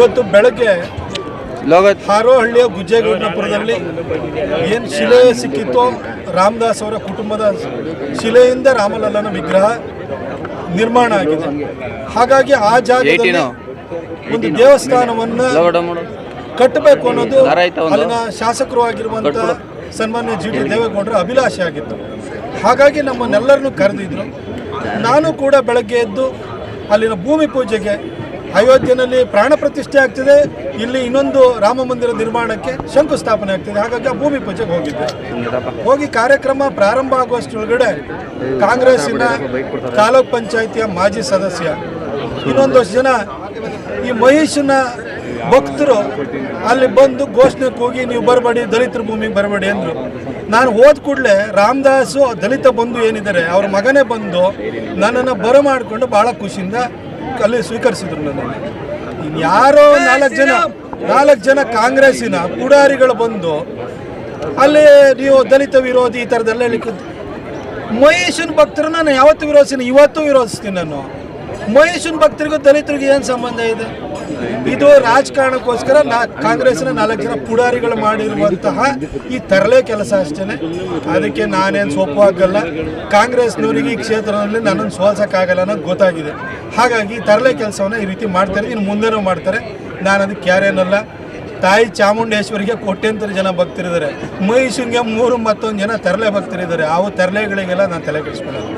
ಇವತ್ತು ಬೆಳಗ್ಗೆ ಹಾರೋಹಳ್ಳಿಯ ಗುಜ್ಜೇಗೌಡನಪುರದಲ್ಲಿ ಏನು ಶಿಲೆ ಸಿಕ್ಕಿತ್ತೋ ರಾಮದಾಸ್ ಅವರ ಕುಟುಂಬದ ಶಿಲೆಯಿಂದ ರಾಮಲಲ್ಲನ ವಿಗ್ರಹ ನಿರ್ಮಾಣ ಆಗಿದೆ. ಹಾಗಾಗಿ ಆ ಜಾಗದಲ್ಲಿ ಒಂದು ದೇವಸ್ಥಾನವನ್ನ ಕಟ್ಟಬೇಕು ಅನ್ನೋದು ಅಲ್ಲಿನ ಶಾಸಕರು ಆಗಿರುವಂಥ ಸನ್ಮಾನ್ಯ ಜಿ ಡಿ ದೇವೇಗೌಡರ ಅಭಿಲಾಷೆ ಆಗಿತ್ತು. ಹಾಗಾಗಿ ನಮ್ಮನ್ನೆಲ್ಲರನ್ನು ಕರೆದಿದ್ರು. ನಾನು ಕೂಡ ಬೆಳಗ್ಗೆ ಎದ್ದು ಅಲ್ಲಿನ ಭೂಮಿ ಪೂಜೆಗೆ ಅಯೋಧ್ಯೆಯಲ್ಲಿ ಪ್ರಾಣ ಪ್ರತಿಷ್ಠೆ ಆಗ್ತಿದೆ. ಇಲ್ಲಿ ಇನ್ನೊಂದು ರಾಮ ಮಂದಿರ ನಿರ್ಮಾಣಕ್ಕೆ ಶಂಕುಸ್ಥಾಪನೆ ಆಗ್ತಿದೆ. ಹಾಗಾಗಿ ಆ ಭೂಮಿ ಪೂಜೆಗೆ ಹೋಗಿದ್ದೆ. ಹೋಗಿ ಕಾರ್ಯಕ್ರಮ ಪ್ರಾರಂಭ ಆಗುವಷ್ಟರೊಳಗಡೆ ಕಾಂಗ್ರೆಸ್ಸಿನ ತಾಲೂಕ್ ಪಂಚಾಯಿತಿಯ ಮಾಜಿ ಸದಸ್ಯ ಇನ್ನೊಂದಷ್ಟು ಜನ ಈ ಮಹೇಶನ ಭಕ್ತರು ಅಲ್ಲಿ ಬಂದು ಘೋಷಣೆ ಕೂಗಿ, ನೀವು ಬರಬೇಡಿ, ದಲಿತರ ಭೂಮಿಗೆ ಬರಬೇಡಿ ಅಂದರು. ನಾನು ಹೋದ ಕೂಡಲೇ ರಾಮದಾಸು, ದಲಿತ ಬಂಧು ಏನಿದ್ದಾರೆ, ಅವ್ರ ಮಗನೇ ಬಂದು ನನ್ನನ್ನು ಬರಮಾಡಿಕೊಂಡು ಭಾಳ ಖುಷಿಯಿಂದ ಅಲ್ಲಿ ಸ್ವೀಕರಿಸಿದ್ರು ನನ್ನಲ್ಲಿ ಇನ್ಯಾರೋ ನಾಲ್ಕು ಜನ ನಾಲ್ಕು ಜನ ಕಾಂಗ್ರೆಸ್ಸಿನ ಪುಡಾರಿಗಳು ಬಂದು ಅಲ್ಲಿ ನೀವು ದಲಿತ ವಿರೋಧಿ ಈ ಥರದ್ದೆಲ್ಲ ಹೇಳಿಕ್ಕೆ ಮಹೇಶನ ಭಕ್ತರು ನಾನು ಯಾವತ್ತೂ ವಿರೋಧಿಸ್ತೀನಿ, ಇವತ್ತು ವಿರೋಧಿಸ್ತೀನಿ ನಾನು. ಮಹೇಶನ ಭಕ್ತರಿಗೂ ದಲಿತರಿಗೂ ಏನು ಸಂಬಂಧ ಇದೆ? ಇದು ರಾಜಕಾರಣಕ್ಕೋಸ್ಕರ ನಾ ಕಾಂಗ್ರೆಸ್ನ ನಾಲ್ಕು ಜನ ಪುಡಾರಿಗಳು ಮಾಡಿರುವಂತಹ ಈ ತರಲೆ ಕೆಲಸ ಅಷ್ಟೇ ಅದಕ್ಕೆ ನಾನೇನು ಸೊಪ್ಪು ಹಾಕಲ್ಲ. ಕಾಂಗ್ರೆಸ್ನವರಿಗೆ ಈ ಕ್ಷೇತ್ರದಲ್ಲಿ ನನ್ನನ್ನು ಸೋಲ್ಸೋಕ್ಕಾಗಲ್ಲ ಅನ್ನೋದು ಗೊತ್ತಾಗಿದೆ. ಹಾಗಾಗಿ ತರಲೆ ಕೆಲಸವನ್ನ ಈ ರೀತಿ ಮಾಡ್ತಾರೆ, ಇನ್ನು ಮುಂದೆನೂ ಮಾಡ್ತಾರೆ. ನಾನು ಅದಕ್ಕೆ ಯಾರೇನಲ್ಲ ತಾಯಿ ಚಾಮುಂಡೇಶ್ವರಿಗೆ ಕೋಟ್ಯಂತರ ಜನ ಭಕ್ತರಿದ್ದಾರೆ. ಮೈಸೂರಿಗೆ ಮೂರು ಮತ್ತೊಂದು ಜನ ತರಲೆ ಭಕ್ತರಿದ್ದಾರೆ. ಅವು ತರಲೆಗಳಿಗೆಲ್ಲ ನಾನು ತಲೆ ಕೆಡಿಸ್ಕೊಳ್ಳೋದು